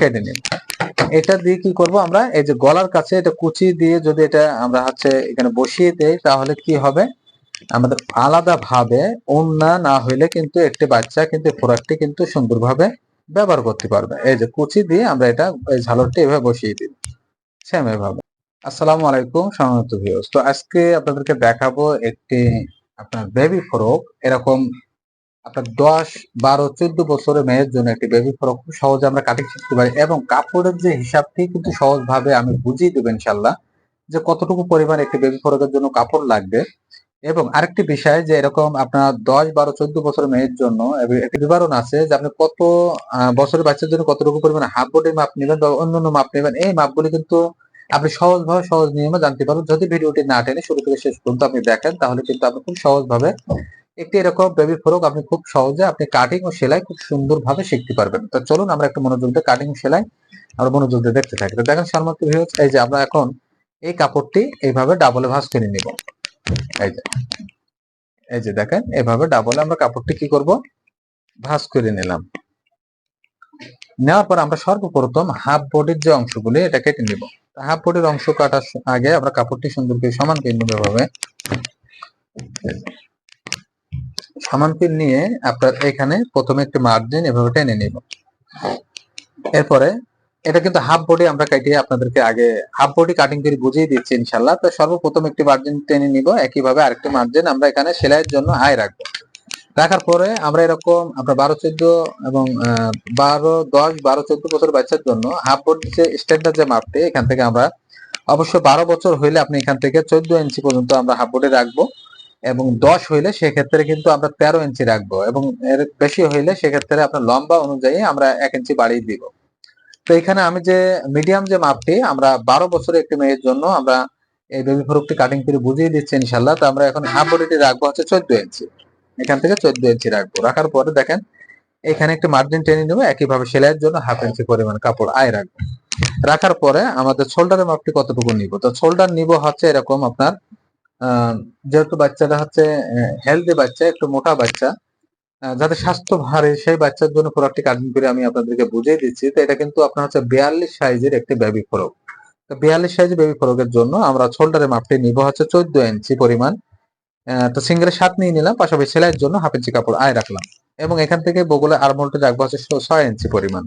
কেটে নিন। এটা দিয়ে কি করব আমরা? এই যে গলার কাছে এটা কুচি দিয়ে যদি এটা আমরা হচ্ছে এখানে বসিয়ে দেই, তাহলে কি হবে? আমাদের আলাদা ভাবে ওন্না না হইলে কিন্তু একটি বাচ্চা কিন্তু প্রোডাক্টটি কিন্তু সুন্দরভাবে ব্যবহার করতে পারবে। এই যে কুচি দিয়ে আমরা এটা এই ঝালরটি এভাবে বসিয়ে দিই সেম এভাবে। আসসালামু আলাইকুম, সম্মানিত ভিউয়ার্স তো আজকে আপনাদেরকে দেখাবো একটি আপনার বেবি ফ্রক এরকম আপনার দশ, বারো, চোদ্দ বছরের মেয়ের জন্য একটি বেবি ফ্রক খুব সহজে আমরা কাটিং শিখতে পারি এবং কাপড়ের যে হিসাবটি কিন্তু সহজভাবে আমি বুঝিয়ে দেবো ইনশাল্লাহ যে কতটুকু পরিমাণ একটি বেবি ফ্রকের জন্য কাপড় লাগবে। এবং আরেকটি বিষয় যে এরকম আপনার দশ, বারো, চোদ্দ বছরের মেয়ের জন্য একটি বিবরণ আছে যে আপনি কত বছরের বাচ্চার জন্য কতটুকু পরিমাণ হাফ বডির মাপ নেবেন বা অন্যান্য মাপ নেবেন, এই মাপগুলি কিন্তু আপনি সহজভাবে, সহজ নিয়মে জানতে পারবেন। যদি ভিডিওটি না টেনে শুরু থেকে শেষ পর্যন্ত আপনি দেখেন, তাহলে কিন্তু আপনি খুব সহজভাবে একটি এরকম বেবি ফ্রক আপনি খুব সহজে আপনি কাটিং ও সেলাই খুব সুন্দরভাবে শিখতে পারবেন। তো চলুন আমরা একটু মনোযোগ দিয়ে কাটিং সেলাই, আমরা মনোযোগ দিয়ে দেখতে থাকি। তো দেখেন ভিউজ এই যে আমরা এখন এই কাপড়টি এইভাবে ডাবলে ভাঁজ করে নিব। এই যে এই যে দেখেন, এভাবে ডাবলে আমরা কাপড়টি কি করব? ভাঁজ করে নিলাম। নেওয়ার পর আমরা সর্বপ্রথম হাফ বডির যে অংশগুলি, এটা কেটে নিব। হাফ বডির অংশ কাটার আগে আমরা কাপড়টি সুন্দর করে সমান করে নিব এভাবে। সমান করে নিয়ে আপনার এখানে প্রথমে একটি মার্জিন এভাবে টেনে নিব। এরপরে এটা কিন্তু হাফ বডি আমরা কাটিয়ে আপনাদেরকে আগে হাফ বডি কাটিং করে বুঝিয়ে দিচ্ছি ইনশাল্লাহ তো সর্বপ্রথম একটি মার্জিন টেনে নিব। একইভাবে আরেকটি মার্জিন আমরা এখানে সেলাইয়ের জন্য আয় রাখব। রাখার পরে আমরা এরকম আপনার বারো, চোদ্দ এবং বারো, দশ, বারো, চোদ্দ বছর বাচ্চার জন্য হাফ বডি যে স্ট্যান্ডার্ড যে মাপটি এখান থেকে আমরা অবশ্য বারো বছর হইলে আপনি এখান থেকে চোদ্দ ইঞ্চি পর্যন্ত আমরা হাফ বডি রাখব। এবং দশ হইলে সেক্ষেত্রে কিন্তু আমরা তেরো ইঞ্চি রাখব এবং এর বেশি হইলে সেক্ষেত্রে আপনার লম্বা অনুযায়ী আমরা এক ইঞ্চি বাড়িয়ে দিব। তো এখানে আমি যে মিডিয়াম যে মাপটি, আমরা বারো বছরের একটি মেয়ের জন্য আমরা এই বেবি ফ্রকটি কাটিং করে বুঝিয়ে দিচ্ছি ইনশাল্লাহ তো আমরা এখন হাফ বডিটি রাখব হচ্ছে চোদ্দ ইঞ্চি এখান থেকে চোদ্দ ইঞ্চি রাখব। রাখার পরে দেখেন, এখানে একটি মার্জিন টেনে নেব, একইভাবে সেলাইয়ের জন্য হাফ ইঞ্চি পরিমাণ কাপড় আয় রাখব। রাখার পরে আমাদের শোল্ডারের মাপটি কতটুকু নিব? তো শোল্ডার নিব হচ্ছে এরকম আপনার যেহেতু বাচ্চাটা হচ্ছে হেলদি বাচ্চা, একটু মোটা বাচ্চা যাদের স্বাস্থ্য ভারী, সেই বাচ্চার জন্য প্রোডাক্টটি কাটিং করে আমি আপনাদেরকে বুঝিয়ে দিচ্ছি তো এটা কিন্তু আপনার হচ্ছে বিয়াল্লিশ সাইজের একটি বেবি ফ্রক তো বিয়াল্লিশ সাইজের বেবি ফ্রকের জন্য আমরা শোল্ডারের মাপটি নিব হচ্ছে চোদ্দ ইঞ্চি পরিমাণ। তো সিঙ্গেলের সাত নিয়ে নিলাম, পাশাপাশি সেলাইয়ের জন্য হাফ ইঞ্চি কাপড় আয় রাখলাম। এবং এখান থেকে বগলে আরমোলটি রাখব হচ্ছে ছয় ইঞ্চি পরিমাণ।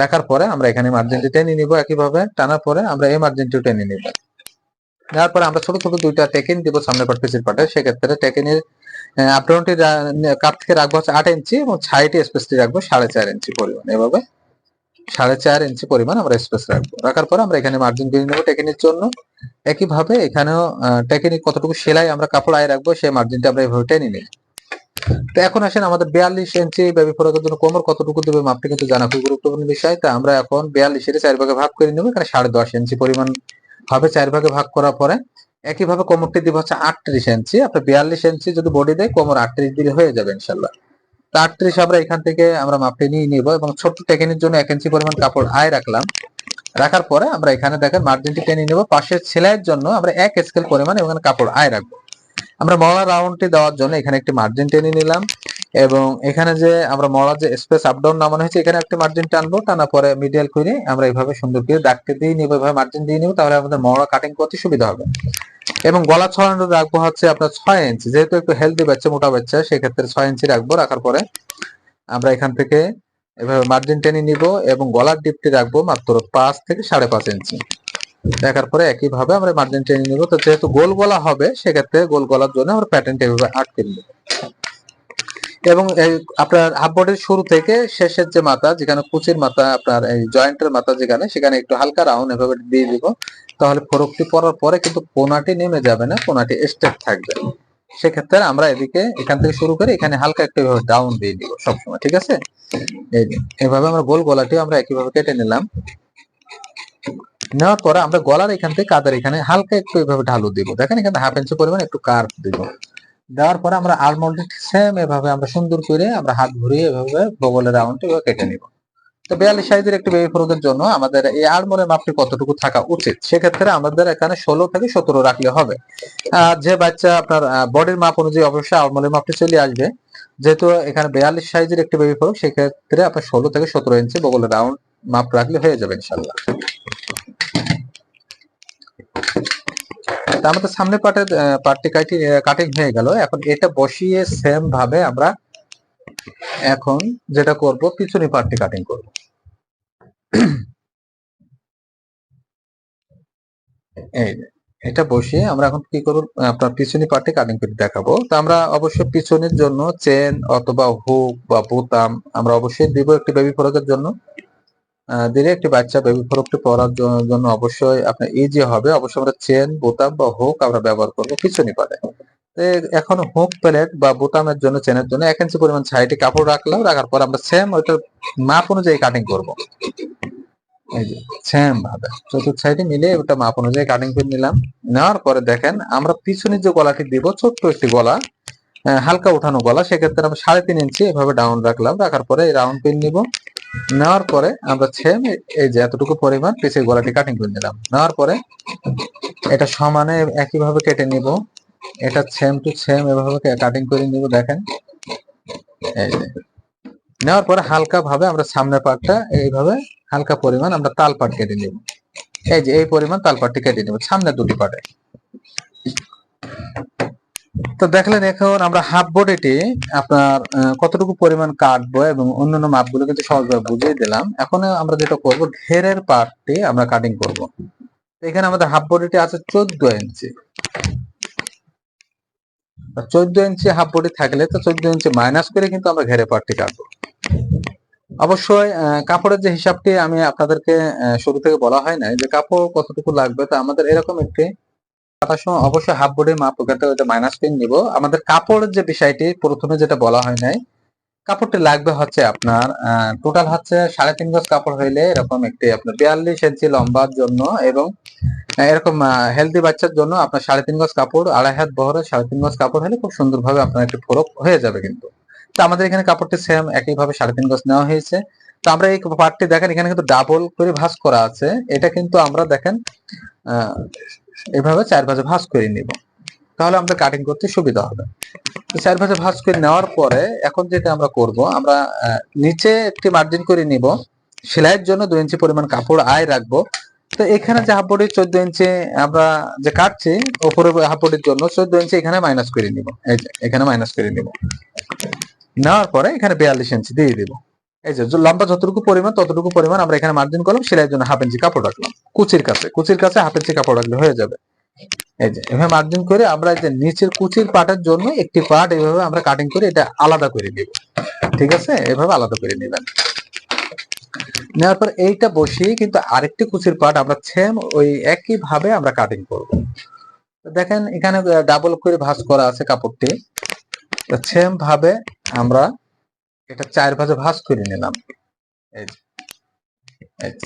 রাখার পরে আমরা এখানে মার্জিনটি টেনে নিব একইভাবে, টানার পরে আমরা এই মার্জিনটিও টেনে নিব। নেওয়ার আমরা ছোট ছোট দুইটা টেকেন দিব সামনে পাট পিছের পাটে সেক্ষেত্রে টেকেনের আপডাউনটি কাপ থেকে রাখব হচ্ছে আট ইঞ্চি এবং ছাইটি স্পেসটি রাখব সাড়ে চার ইঞ্চি পরিমাণ। এভাবে সাড়ে চার ইঞ্চি পরিমাণ আমরা স্পেস রাখব। রাখার পরে আমরা এখানে মার্জিন দিয়ে নেব টেকেনের জন্য। একইভাবে এখানেও টেকেনিক কতটুকু সেলাই আমরা কাপড় আয় রাখব সেই মার্জিনটা আমরা এভাবে টেনে নিই। তো এখন আসেন আমাদের বিয়াল্লিশ ইঞ্চি বেবি জন্য কোমর কতটুকু দেবে মাপটা কিন্তু জানা খুব গুরুত্বপূর্ণ বিষয়। তা আমরা এখন বিয়াল্লিশের চার ভাগ করে নেব। এখানে সাড়ে দশ ইঞ্চি পরিমাণ হবে চার ভাগে ভাগ করার পরে একইভাবে কোমরটি দিব হচ্ছে আটত্রিশ ইঞ্চি আপনার বিয়াল্লিশ ইঞ্চি যদি বডি দেয়, কোমর আটত্রিশ দিলে হয়ে যাবে ইনশাল্লাহ। তো আটত্রিশ আমরা এখান থেকে আমরা মাপটি নিয়ে নিব এবং ছোট্ট টেকেনের জন্য এক ইঞ্চি পরিমাণ কাপড় আয় রাখলাম। রাখার পরে আমরা এখানে দেখেন মার্জিনটি টেনে নিব। পাশের সেলাইয়ের জন্য আমরা এক স্কেল পরিমাণ এখানে কাপড় আয় রাখব। আমরা মলা রাউন্ডটি দেওয়ার জন্য এখানে একটি মার্জিন টেনে নিলাম। এবং এখানে যে আমরা মরা যে স্পেস আপ ডাউন নামানো হয়েছে, এখানে একটি মার্জিন টানবো টানা পরে মিডিয়াল করে আমরা এইভাবে সুন্দর করে দাগকে দিয়ে নিব, এভাবে মার্জিন দিয়ে নিব, তাহলে আমাদের মরা কাটিং করতে সুবিধা হবে। এবং গলা ছড়ানো রাখব হচ্ছে আপনার ছয় ইঞ্চি যেহেতু একটু হেলদি বাচ্চা, মোটা বাচ্চা, সেক্ষেত্রে ছয় ইঞ্চি রাখব, রাখার পরে আমরা এখান থেকে এভাবে মার্জিন টেনে নিব এবং গলার ডিপটি রাখব মাত্র পাঁচ থেকে সাড়ে পাঁচ ইঞ্চি দেখার পরে একইভাবে আমরা মার্জিন টেনে নিব। তো যেহেতু গোল গলা হবে, সেক্ষেত্রে গোল গলার জন্য আমরা প্যাটার্ন এভাবে আটকে নিব। এবং আপনার হাফ বডির শুরু থেকে শেষের যে মাথা, যেখানে কুচির মাথা, আপনার এই জয়েন্টের মাথা যেখানে, সেখানে একটু হালকা রাউন্ড এভাবে দিয়ে দিব। তাহলে ফরকটি পরার পরে কিন্তু কোনাটি নেমে যাবে না, কোনাটি স্টেপ থাকবে। সেক্ষেত্রে আমরা এদিকে এখান থেকে শুরু করে এখানে হালকা একটু ডাউন দিয়ে দিব সবসময়, ঠিক আছে? এভাবে আমরা গোল গলাটিও আমরা একইভাবে কেটে নিলাম। নেওয়ার পরে আমরা গলার এখান থেকে কাদের এখানে হালকা একটু এভাবে ঢালু দিব। দেখেন এখানে হাফ ইঞ্চি পরিমাণ একটু কার্ভ দিব। দেওয়ার পরে আমরা আলমন্ড সেম এভাবে আমরা সুন্দর করে আমরা হাত ঘুরিয়ে এভাবে বগলের রাউন্ড এভাবে কেটে নিব। তো বিয়াল্লিশ সাইজের একটি বেবি ফ্রকের জন্য আমাদের এই আলমোলের মাপটি কতটুকু থাকা উচিত? সেক্ষেত্রে আমাদের এখানে ষোলো থেকে সতেরো রাখলে হবে। যে বাচ্চা আপনার বডির মাপ অনুযায়ী অবশ্যই আলমোলের মাপটি চলে আসবে। যেহেতু এখানে বিয়াল্লিশ সাইজের একটি বেবি ফ্রক সেক্ষেত্রে আপনার ষোলো থেকে সতেরো ইঞ্চি বগলের রাউন্ড মাপ রাখলে হয়ে যাবে ইনশাল্লাহ। তা আমাদের সামনে পার্টের পার্টটি কাটি কাটিং হয়ে গেল। এখন এটা বসিয়ে সেম ভাবে আমরা এখন যেটা করব, পিছনে পার্টটি কাটিং করব। এই এটা বসিয়ে আমরা এখন কি করব, আপনার পিছনে পার্টে কাটিং করে দেখাবো। তো আমরা অবশ্যই পিছনের জন্য চেন অথবা হুক বা বোতাম আমরা অবশ্যই দিব একটি বেবি ফ্রকের জন্য। দিলে একটি বাচ্চা বেবি ফ্রকটি পরার জন্য অবশ্যই আপনার ইজি হবে, অবশ্যই আমরা চেন বোতাম বা হুক আমরা ব্যবহার করব পিছনে তো এখন হুক প্লেট বা বোতামের জন্য চেনের জন্য এক ইঞ্চি পরিমাণ সাইডে কাপড় রাখলাম, রাখার পর আমরা সেম ওইটার মাপ অনুযায়ী কাটিং করব। চতুর্থ মিলে মাপ অনুযায়ী কাটিং নিলাম। নেওয়ার পরে দেখেন, আমরা যে গলাটি দিব, ছোট্ট একটি গলা হালকা উঠানো গলা, সেক্ষেত্রে আমরা সাড়ে তিন ইঞ্চি এভাবে ডাউন রাখলাম। রাখার পরে রাউন্ড পিন নিব। নেওয়ার পরে আমরা সেম এই যে এতটুকু পরিমাণ পিছের গলাটি কাটিং করে নিলাম। নেওয়ার পরে এটা সমানে একইভাবে কেটে নিব। এটা সেম টু সেম এভাবে কাটিং করে নিব, দেখেন। এই যে। নেওয়ার পরে হালকা ভাবে আমরা সামনের পাটটা এইভাবে হালকা পরিমাণ আমরা তাল পাট কেটে নিব। এই যে, এই পরিমাণ তাল পাটটি কেটে নিব, সামনের দুটি পাটে। তো দেখলেন এখন আমরা হাফ বডিটি আপনার কতটুকু পরিমাণ কাটবো এবং অন্যান্য মাপগুলো কিন্তু সহজভাবে বুঝিয়ে দিলাম। এখন আমরা যেটা করব, ঘেরের পার্টটি আমরা কাটিং করব। এখানে আমাদের হাফ বডিটি আছে চোদ্দ ইঞ্চি। চোদ্দ ইঞ্চি হাফ বডি থাকলে তো চোদ্দ ইঞ্চি মাইনাস করে কিন্তু আমরা ঘেরে পার্টটি কাটবো। অবশ্যই কাপড়ের যে হিসাবটি আমি আপনাদেরকে শুরু থেকে বলা হয় নাই যে কাপড় কতটুকু লাগবে, তো আমাদের এরকম একটি কাটার সময় অবশ্যই হাফ বডির মাপ ওখানে ওটা মাইনাস পিন নিব। আমাদের কাপড়ের যে বিষয়টি, প্রথমে যেটা বলা হয় নাই, কাপড়টি লাগবে হচ্ছে আপনার টোটাল হচ্ছে সাড়ে তিন গজ কাপড় হইলে এরকম একটি আপনার বিয়াল্লিশ ইঞ্চি লম্বার জন্য এবং এরকম হেলদি বাচ্চার জন্য আপনার সাড়ে তিন গজ কাপড়, আড়াই হাত বহরে সাড়ে তিন গজ কাপড় হলে খুব সুন্দরভাবে আপনার একটি ফরক হয়ে যাবে কিন্তু। তো আমাদের এখানে কাপড়টি সেম একইভাবে সাড়ে তিন গজ নেওয়া হয়েছে। তো আমরা এই পার্টটি দেখেন, এখানে কিন্তু ডাবল করে ভাঁজ করা আছে। এটা কিন্তু আমরা দেখেন এভাবে চার ভাজে ভাঁজ করে নিব। তাহলে আমাদের কাটিং করতে সুবিধা হবে। চার ভাজে ভাঁজ করে নেওয়ার পরে এখন যেটা আমরা করব, আমরা নিচে একটি মার্জিন করে নিব। সেলাইয়ের জন্য দুই ইঞ্চি পরিমাণ কাপড় আয় রাখব। তো এখানে যে হাফ বডি চোদ্দ ইঞ্চি আমরা যে কাটছি, ওপরে হাফ বডির জন্য চোদ্দ ইঞ্চি এখানে মাইনাস করে নিব। এই যে, এখানে মাইনাস করে নিব। নেওয়ার পরে এখানে বিয়াল্লিশ ইঞ্চি দিয়ে দিব। এই যে লম্বা যতটুকু পরিমাণ, ততটুকু পরিমাণ আমরা এখানে মার্জিন করলাম সেলাইয়ের জন্য হাফ ইঞ্চি কাপড় রাখলাম। কুচির কাছে কুচির কাছে হাফ ইঞ্চি কাপড় রাখলে হয়ে যাবে। এই যে, এভাবে মার্জিন করে আমরা যে নিচের কুচির পাটের জন্য একটি পার্ট এইভাবে আমরা কাটিং করে এটা আলাদা করে নিব। ঠিক আছে? এভাবে আলাদা করে নেবেন। নেওয়ার পর এইটা বসিয়ে কিন্তু আরেকটি কুচির পার্ট আমরা সেম ওই একই ভাবে আমরা কাটিং করব। দেখেন এখানে ডাবল করে ভাঁজ করা আছে কাপড়টি। সেম ভাবে আমরা এটা চার ভাজে ভাঁজ করে নিলাম।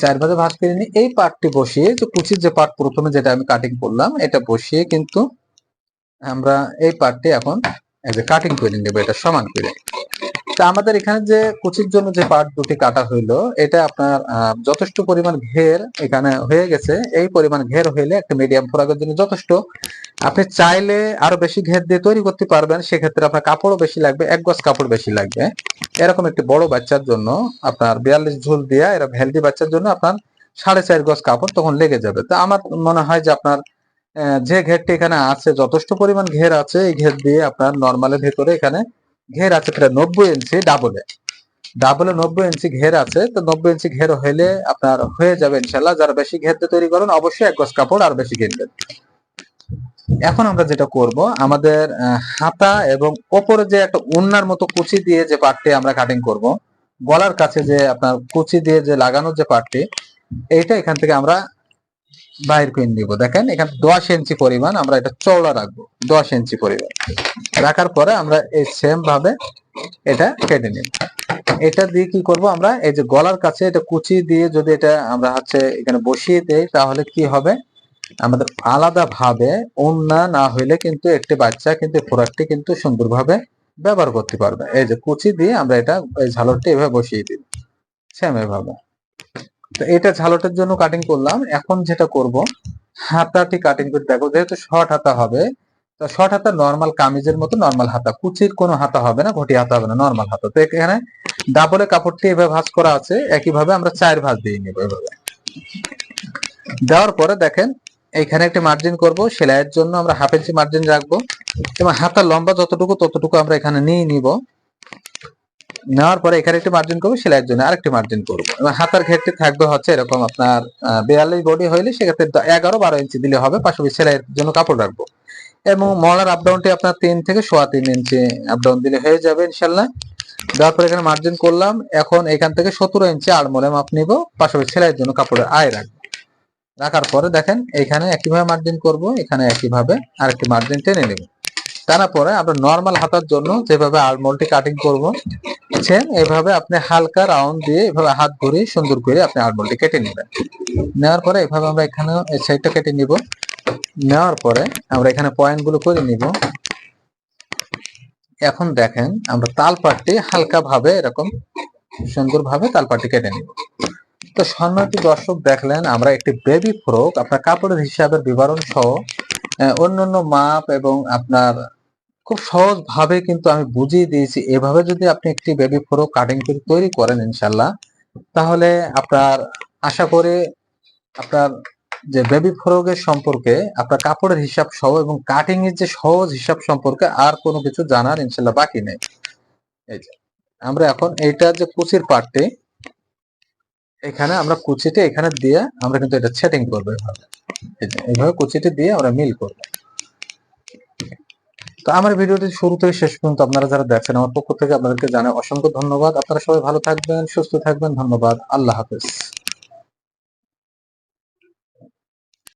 চার ভাজে ভাঁজ করে নিয়ে এই পার্টটি বসিয়ে যে কুচির যে পার্ট প্রথমে যেটা আমি কাটিং করলাম, এটা বসিয়ে কিন্তু আমরা এই পার্টটি এখন কাটিং করে নেব, এটা সমান করে তা আমাদের এখানে যে কুচির জন্য যে পার্ট দুটি কাটা হইল, এটা আপনার যথেষ্ট পরিমাণ ঘের এখানে হয়ে গেছে। এই পরিমাণ ঘের হইলে একটা মিডিয়াম ফোরাকের জন্য যথেষ্ট। আপনি চাইলে আরও বেশি ঘের দিয়ে তৈরি করতে পারবেন। সেক্ষেত্রে আপনার কাপড়ও বেশি লাগবে, এক গজ কাপড় বেশি লাগবে। এরকম একটি বড় বাচ্চার জন্য আপনার বিয়াল্লিশ ঝুল দিয়া এরকম হেলদি বাচ্চার জন্য আপনার সাড়ে চার গজ কাপড় তখন লেগে যাবে। তো আমার মনে হয় যে আপনার যে ঘেরটি এখানে আছে, যথেষ্ট পরিমাণ ঘের আছে। এই ঘের দিয়ে আপনার নর্মালের ভেতরে এখানে ঘের আছে প্রায় নব্বই ইঞ্চি ডাবলে ডাবলে নব্বই ইঞ্চি ঘের আছে, তো নব্বই ইঞ্চি ঘের হইলে আপনার হয়ে যাবে ইনশাল্লাহ। যারা বেশি ঘের দিয়ে তৈরি করেন, অবশ্যই এক গজ কাপড় আর বেশি কিনবেন। এখন আমরা যেটা করব, আমাদের হাতা এবং ওপরে যে একটা উন্নার মতো কুচি দিয়ে যে পার্টটি আমরা কাটিং করব, গলার কাছে যে আপনার কুচি দিয়ে যে লাগানোর যে পার্টটি এইটা এখান থেকে আমরা বাইর করে নিব। দেখেন, এখানে দশ ইঞ্চি পরিমাণ আমরা এটা চওড়া রাখব। দশ ইঞ্চি পরিমাণ। রাখার পরে আমরা এই সেম ভাবে এটা কেটে নিব। এটা দিয়ে কি করব আমরা? এই যে গলার কাছে এটা কুচি দিয়ে যদি এটা আমরা হচ্ছে এখানে বসিয়ে দেই, তাহলে কি হবে? আমাদের আলাদা ভাবে ওন্না না হইলে কিন্তু একটি বাচ্চা কিন্তু ফোরাকটি কিন্তু সুন্দরভাবে ব্যবহার করতে পারবে। এই যে কুচি দিয়ে আমরা এটা এই ঝালরটি এভাবে বসিয়ে দিব সেম এভাবে। তো এটা ঝালটের জন্য কাটিং করলাম। এখন যেটা করব, হাতাটি কাটিং করে দেখো, যেহেতু শর্ট হাতা হবে, তো শর্ট হাতা নর্মাল কামিজের মতো নর্মাল হাতা। কুচির কোনো হাতা হবে না, ঘটি হাতা হবে না নর্মাল হাতা। তো এখানে ডাবলে কাপড়টি এভাবে ভাঁজ করা আছে, একইভাবে আমরা চার ভাঁজ দিয়ে নিব এভাবে। দেওয়ার পরে দেখেন এইখানে একটি মার্জিন করব, সেলাইয়ের জন্য আমরা হাফ ইঞ্চি মার্জিন রাখব। এবং হাতার লম্বা যতটুকু, ততটুকু আমরা এখানে নিয়ে নিব। নেওয়ার পরে এখানে একটি মার্জিন করব সেলাইয়ের জন্য আরেকটি মার্জিন করব। এবং হাতার ঘেরটি থাকবে হচ্ছে এরকম আপনার বিয়াল্লিশ বডি হইলে সেক্ষেত্রে এগারো বারো ইঞ্চি দিলে হবে, পাশাপাশি সেলাইয়ের জন্য কাপড় রাখব। এবং মলার আপ ডাউনটি আপনার তিন থেকে সোয়া তিন ইঞ্চি আপডাউন দিলে হয়ে যাবে ইনশাল্লাহ। দেওয়ার পরে এখানে মার্জিন করলাম, এখন এখান থেকে সতেরো ইঞ্চি আড়মোলে মাপ নিব, পাশাপাশি সেলাইয়ের জন্য কাপড়ের আয় রাখব। রাখার পরে দেখেন, এখানে একইভাবে মার্জিন করব, এখানে একইভাবে আরেকটি মার্জিন টেনে নেব। টানা পরে আমরা নর্মাল হাতার জন্য যেভাবে আলমোলটি কাটিং করব সেম এইভাবে আপনি হালকা রাউন্ড দিয়ে এভাবে হাত ঘুরিয়ে সুন্দর করে আপনি আলমোলটি কেটে নেবেন। নেওয়ার পরে এভাবে আমরা এখানে এই সাইডটা কেটে নিব। নেওয়ার পরে আমরা এখানে পয়েন্টগুলো করে নিব। এখন দেখেন, আমরা তালপাটটি হালকা ভাবে এরকম সুন্দর ভাবে তালপাটটি কেটে নিব। তো সম্মানিত দর্শক দেখলেন, আমরা একটি বেবি ফ্রক আপনার কাপড়ের হিসাবের বিবরণ সহ অন্যান্য মাপ এবং আপনার খুব সহজ ভাবে কিন্তু আমি বুঝিয়ে দিয়েছি। এভাবে যদি আপনি একটি বেবি ফ্রক কাটিং করে তৈরি করেন ইনশাল্লাহ তাহলে আপনার আশা করি আপনার যে বেবি ফ্রকের সম্পর্কে, আপনার কাপড়ের হিসাব সহ এবং কাটিং এর যে সহজ হিসাব সম্পর্কে আর কোনো কিছু জানার ইনশাল্লাহ বাকি নেই। এই যে, আমরা এখন এইটার যে কুচির পার্টটি এখানে আমরা কুচিটি এখানে দিয়ে আমরা কিন্তু এটা সেটিং করব এভাবে। এইভাবে কুচিটি দিয়ে আমরা মিল করব। তো আমার ভিডিওটি শুরু থেকে শেষ পর্যন্ত আপনারা যারা দেখেন আমার পক্ষ থেকে আপনাদেরকে জানাই অসংখ্য ধন্যবাদ। আপনারা সবাই ভালো থাকবেন, সুস্থ থাকবেন, ধন্যবাদ। আল্লাহ হাফেজ।